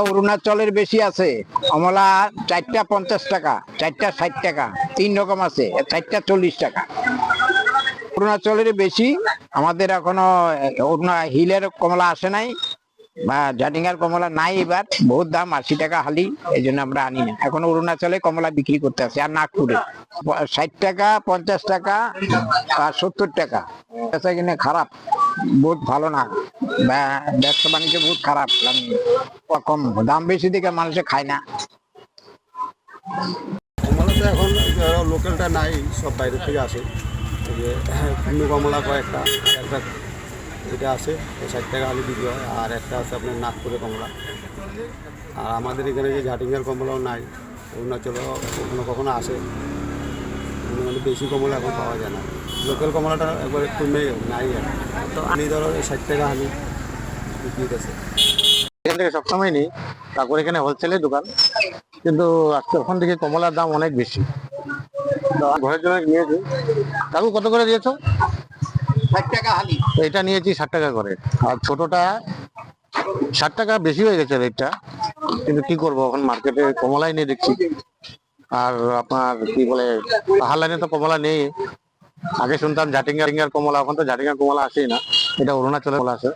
অরুণাচলের বেশি আছে। কমলা চারটা পঞ্চাশ টাকা, চারটা ষাট টাকা, তিন রকম আছে, চারটা চল্লিশ টাকা। অরুণাচলের বেশি, আমাদের এখনও, অরুণা- হিলের কমলা আসে নাই, বা জাটিঙ্গার কমলা নাই এবার, বহুত দাম, আশি টাকা হালি, এই জন্য আমরা আনি না। এখন অরুণাচলে কমলা বিক্রি করতে আছে, আর নাগপুরে। ষাট টাকা, পঞ্চাশ টাকা, আর সত্তর টাকা। কিনে খারাপ, বহুত ভালো না। ব্যবসা বাণিজ্য বহুত খারাপ। কম দাম বেশি দিকে মানুষে খায় না। এখন লোকালটা নাই, সব বাইরে থেকে আসে। যে, কুমড়ো কমলা কয়েকটা একটা এটা আছে ষাট টাকা আলু বিক্রি হয়, আর একটা আছে আপনার নাগপুরের কমলা। আর আমাদের এখানে যে ঝাটিঙ্গার কমলাও নাই, অরুণাচলও কখনো কখনো আসে। মানে বেশি কমলা এখন পাওয়া যায় না। লোকাল কমলাটা একবারে কমে নাই আর। তো আমি ধরো ষাট টাকা আলু বিক্রি আছে এখান থেকে সবসময় নেই তারপর এখানে হোলসেলের দোকান। কিন্তু আজকে ওখান থেকে কমলার দাম অনেক বেশি। ঘরের জন্য নিয়েছি। কাকু কত করে দিয়েছ? ষাট টাকা হালি। এটা নিয়েছি ষাট টাকা করে। আর ছোটটা ষাট টাকা বেশি হয়ে গেছে রেটটা কিন্তু কি করব এখন মার্কেটে কমলাই নেই দেখছি। আর আপনার কি বলে পাহাড় লাইনে তো কমলা নেই। আগে শুনতাম ঝাটিঙ্গা কমলা, এখন তো জাটিঙ্গার কমলা আসেই না। এটা অরুণাচলের কমলা আছে।